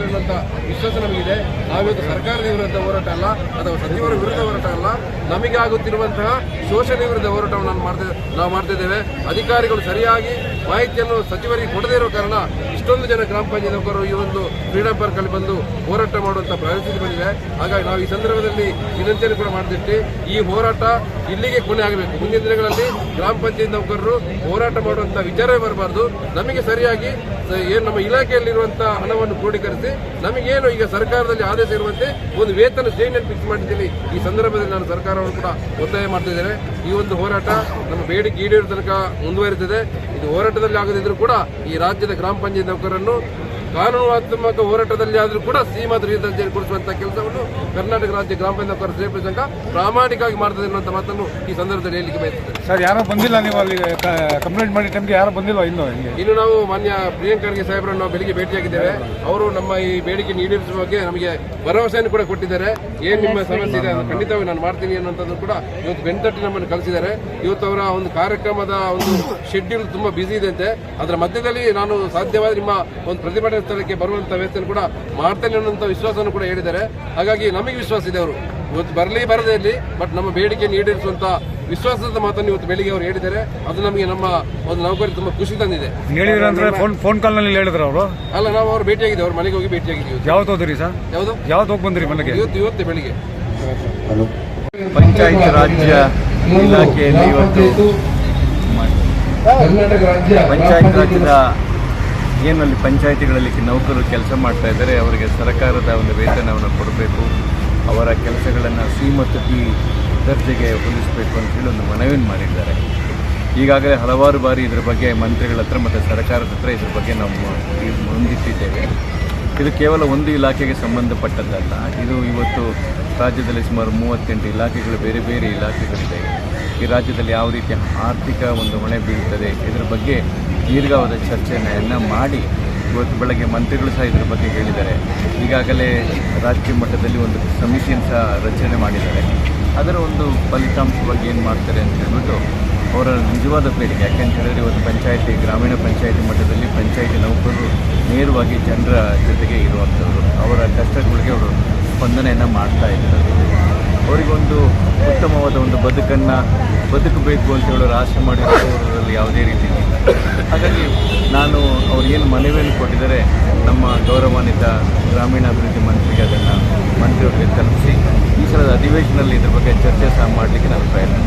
ಮಾಡ್ತಾರೆ ಅನ್ನೋಂಥ ವಿಶ್ವಾಸ ನಮಗಿದೆ. ಹಾಗೂ ಸರ್ಕಾರದ ವಿರುದ್ಧ ಹೋರಾಟ ಅಲ್ಲ, ಅಥವಾ ಸಚಿವರ ವಿರುದ್ಧ ಹೋರಾಟ ಅಲ್ಲ. ನಮಗೆ ಆಗುತ್ತಿರುವಂತಹ ಶೋಷಣೆ ವಿರುದ್ಧ ಹೋರಾಟವನ್ನು ನಾನು ಮಾಡ್ತಾ ನಾವು ಮಾಡ್ತಿದ್ದೇವೆ ಅಧಿಕಾರಿಗಳು ಸರಿಯಾಗಿ ಮಾಹಿತಿಯನ್ನು ಸಚಿವರಿಗೆ ಕೊಡದೇ ಇರೋ ಕಾರಣ ಇಷ್ಟೊಂದು ಜನ ಗ್ರಾಮ ಪಂಚಾಯತ್ ನೌಕರರು ಈ ಒಂದು ಫ್ರೀಡಂ ಪಾರ್ಕ್ ಅಲ್ಲಿ ಬಂದು ಹೋರಾಟ ಮಾಡುವಂತ ಪರಿಸ್ಥಿತಿ ಬಂದಿದೆ. ಹಾಗಾಗಿ ನಾವು ಈ ಸಂದರ್ಭದಲ್ಲಿ ವಿನಂತಿಯನ್ನು ಕೂಡ ಮಾಡಿದಿಟ್ಟು ಈ ಹೋರಾಟ ಇಲ್ಲಿಗೆ ಕೊನೆ ಆಗಬೇಕು. ಮುಂದಿನ ದಿನಗಳಲ್ಲಿ ಗ್ರಾಮ ಪಂಚಾಯತ್ ನೌಕರರು ಹೋರಾಟ ಮಾಡುವಂತ ವಿಚಾರವೇ ಬರಬಾರ್ದು. ನಮಗೆ ಸರಿಯಾಗಿ ಏನು ನಮ್ಮ ಇಲಾಖೆಯಲ್ಲಿರುವಂತಹ ಹಣವನ್ನು ಕ್ರೋಢೀಕರಿಸಿ, ನಮಗೇನು ಈಗ ಸರ್ಕಾರದಲ್ಲಿ ಆದೇಶ ಇರುವಂತೆ ಒಂದು ವೇತನ ಶ್ರೇಣಿಯನ್ನು ಫಿಕ್ಸ್ ಮಾಡಿದ್ದೀನಿ. ಈ ಸಂದರ್ಭದಲ್ಲಿ ನಾನು ಸರ್ಕಾರವನ್ನು ಕೂಡ ಒತ್ತಾಯ ಮಾಡ್ತಿದ್ದೇನೆ ಈ ಒಂದು ಹೋರಾಟ ನಮ್ಮ ಬೇಡಿಕೆ ಈಡೇರಿದ ತನಕ ಮುಂದುವರಿದಿದೆ. ಇದು ಹೋರಾಟದಲ್ಲಿ ಆಗದಿದ್ರೂ ಕೂಡ ಈ ರಾಜ್ಯದ ಗ್ರಾಮ ಪಂಚಾಯತ್ ನೌಕರರನ್ನು ಕಾನೂನಾತ್ಮಕ ಹೋರಾಟದಲ್ಲಿ ಆದರೂ ಕೂಡ ಸೀಮಿತ ರೀತಿಯಲ್ಲಿ ಕೊಡಿಸುವಂತಹ ಕೆಲಸವನ್ನು ಕರ್ನಾಟಕ ರಾಜ್ಯ ಗ್ರಾಮ ಪಂಚಾಯತ್ ಸೇವೆ ಸೇರ್ಪಡೆ ಸಂಘ ಪ್ರಾಮಾಣಿಕವಾಗಿ ಮಾಡ್ತದೆ ಅನ್ನುವಂಥ ಮಾತನ್ನು ಈ ಸಂದರ್ಭದಲ್ಲಿ ಹೇಳಿಕೆ ಬಯಸುತ್ತೆ ಸರ್ ಯಾರೋ ಬಂದಿಲ್ಲ ನೀವು ಅಲ್ಲಿ ಕಂಪ್ಲೇಂಟ್ ಮಾಡಿ ಟೈಮ್ಗೆ ಯಾರು ಬಂದಿಲ್ಲ ಇನ್ನು ಇನ್ನು ನಾವು ಮಾನ್ಯ ಪ್ರಿಯಾಂಕ್ ಖರ್ಗೆ ಸಾಹೇಬರನ್ನು ನಾವು ಬೆಳಿಗ್ಗೆ ಭೇಟಿಯಾಗಿದ್ದೇವೆ. ಅವರು ನಮ್ಮ ಈ ಬೇಡಿಕೆ ಈಡೇರಿಸುವ ಬಗ್ಗೆ ನಮಗೆ ಭರವಸೆಯನ್ನು ಕೂಡ ಕೊಟ್ಟಿದ್ದಾರೆ. ಏನು ನಿಮ್ಮ ಸಮಸ್ಯೆ ಇದೆ ಅದು ಖಂಡಿತವಾಗಿ ನಾನು ಮಾಡ್ತೀನಿ ಅನ್ನೋಂಥದ್ದು ಕೂಡ ಇವತ್ತು ಬೆಣ್ತಟ್ಟಿ ನಮ್ಮನ್ನು ಕಳಿಸಿದ್ದಾರೆ. ಇವತ್ತು ಅವರ ಒಂದು ಕಾರ್ಯಕ್ರಮದ ಒಂದು ಶೆಡ್ಯೂಲ್ ತುಂಬಾ ಬ್ಯುಸಿ ಇದೆ ಅಂತೆ. ಅದರ ಮಧ್ಯದಲ್ಲಿ ನಾನು ಸಾಧ್ಯವಾದ ನಿಮ್ಮ ಒಂದು ಪ್ರತಿಭಟನೆ ಸ್ಥಳಕ್ಕೆ ಬರುವಂತ ವ್ಯವಸ್ಥೆಯನ್ನು ಕೂಡ ಮಾಡ್ತೇನೆ ಅನ್ನುವಂಥ ವಿಶ್ವಾಸವನ್ನು ಕೂಡ ಹೇಳಿದ್ದಾರೆ. ಹಾಗಾಗಿ ನಮಗೆ ವಿಶ್ವಾಸ ಇದೆ ಅವರು. ಇವತ್ತು ಬರಲಿ ಬರದೇ ಇರಲಿ ಬಟ್ ನಮ್ಮ ಬೇಡಿಕೆಯನ್ನು ಈಡೇರಿಸುವಂತ ವಿಶ್ವಾಸದ ಮಾತನ್ನು ಇವತ್ತು ಬೆಳಿಗ್ಗೆ ಅವರು ಹೇಳಿದ್ದಾರೆ. ಅದು ನಮಗೆ ನಮ್ಮ ಒಂದು ನೌಕರಿ ತುಂಬಾ ಖುಷಿ ತಂದಿದೆ. ಹೇಳಿದ್ರೆ ಅಂದ್ರೆ ಫೋನ್ ಫೋನ್ ಕಾಲ್ನಲ್ಲಿ ಹೇಳಿದ್ರು ಅವರು? ಅಲ್ಲ ನಾವು ಅವ್ರು ಭೇಟಿಯಾಗಿದ್ದೀವಿ. ಅವ್ರ ಮನೆಗೆ ಹೋಗಿ ಭೇಟಿಯಾಗಿದ್ದೀವಿ ಯಾವ್ದು ಯಾವತ್ತು ಹೋದ್ರಿ ಸರ್? ಯಾವ್ದು? ಯಾವತ್ತು ಹೋಗಿ ಬಂದ್ರಿ ಮನೆಗೆ? ಇವತ್ತು ಇವತ್ತು ಬೆಳಿಗ್ಗೆ. ಪಂಚಾಯತ್ ರಾಜ್ಯ ಇಲಾಖೆಯಲ್ಲಿ ಇವತ್ತು ಕರ್ನಾಟಕ ರಾಜ್ಯ ಪಂಚಾಯತ್ ರಾಜ್ಯದ ಏನಲ್ಲಿ ಪಂಚಾಯಿತಿಗಳಲ್ಲಿ ನೌಕರರು ಕೆಲಸ ಮಾಡ್ತಾ ಇದ್ದಾರೆ, ಅವರಿಗೆ ಸರ್ಕಾರದ ಒಂದು ವೇತನವನ್ನು ಕೊಡಬೇಕು, ಅವರ ಕೆಲಸಗಳನ್ನು ಶ್ರೀಮತಿ ದರ್ಜೆಗೆ ಹೋಲಿಸಬೇಕು ಅಂತ ಹೇಳಿ ಒಂದು ಮನವಿಯನ್ನು ಮಾಡಿದ್ದಾರೆ. ಈಗಾಗಲೇ ಹಲವಾರು ಬಾರಿ ಇದರ ಬಗ್ಗೆ ಮಂತ್ರಿಗಳ ಹತ್ರ ಮತ್ತು ಸರ್ಕಾರದ ಹತ್ರ ಇದ್ರ ಬಗ್ಗೆ ನಾವು ಮುಂದಿಟ್ಟಿದ್ದೇವೆ. ಇದು ಕೇವಲ ಒಂದು ಇಲಾಖೆಗೆ ಸಂಬಂಧಪಟ್ಟದ್ದಲ್ಲ, ಇದು ಇವತ್ತು ರಾಜ್ಯದಲ್ಲಿ ಸುಮಾರು ಮೂವತ್ತೆಂಟು ಇಲಾಖೆಗಳು, ಬೇರೆ ಬೇರೆ ಇಲಾಖೆಗಳಿದೆ. ಈ ರಾಜ್ಯದಲ್ಲಿ ಯಾವ ರೀತಿಯ ಆರ್ಥಿಕ ಒಂದು ಹೊಣೆ ಬೀಳುತ್ತದೆ ಇದರ ಬಗ್ಗೆ ದೀರ್ಘವಾದ ಚರ್ಚೆಯನ್ನು ಮಾಡಿ ಇವತ್ತು ಬೆಳಗ್ಗೆ ಮಂತ್ರಿಗಳು ಸಹ ಇದರ ಬಗ್ಗೆ ಹೇಳಿದ್ದಾರೆ. ಈಗಾಗಲೇ ರಾಜ್ಯ ಮಟ್ಟದಲ್ಲಿ ಒಂದು ಸಮಿತಿಯನ್ನು ಸಹ ರಚನೆ ಮಾಡಿದ್ದಾರೆ. ಅದರ ಒಂದು ಫಲಿತಾಂಶವಾಗಿ ಏನು ಮಾಡ್ತಾರೆ ಅಂತ ಹೇಳ್ಬಿಟ್ಟು ಅವರ ನಿಜವಾದ ಬೇಡಿಕೆ ಯಾಕೆಂತ ಹೇಳಿದ್ರೆ ಇವತ್ತು ಪಂಚಾಯಿತಿ, ಗ್ರಾಮೀಣ ಪಂಚಾಯಿತಿ ಮಟ್ಟದಲ್ಲಿ ಪಂಚಾಯಿತಿ ನೌಕರರು ನೇರವಾಗಿ ಜನರ ಜೊತೆಗೆ ಇರುವಂಥವ್ರು. ಅವರ ಕಷ್ಟಗಳಿಗೆ ಅವರು ಸ್ಪಂದನೆಯನ್ನು ಮಾಡ್ತಾ ಇದ್ದಾರೆ. ಅವರಿಗೊಂದು ಉತ್ತಮವಾದ ಒಂದು ಬದುಕನ್ನು ಬದುಕಬೇಕು ಅಂತ ಹೇಳೋರು ಆಸೆ ಮಾಡಿರೋರಲ್ಲಿ ಯಾವುದೇ ರೀತಿ ಹಾಗಾಗಿ ನಾನು ಅವ್ರು ಏನು ಮನವಿಯನ್ನು ಕೊಟ್ಟಿದ್ದಾರೆ, ನಮ್ಮ ಗೌರವಾನ್ವಿತ ಗ್ರಾಮೀಣಾಭಿವೃದ್ಧಿ ಮಂತ್ರಿಗೆ ಅದನ್ನು ಮಂತ್ರಿಯವರಿಗೆ ತಲುಪಿಸಿ, ಈ ಸಲದ ಅಧಿವೇಶನದಲ್ಲಿ ಇದ್ರ ಬಗ್ಗೆ ಚರ್ಚೆ ಸಹ ಮಾಡಲಿಕ್ಕೆ ನಾನು ಪ್ರಯತ್ನ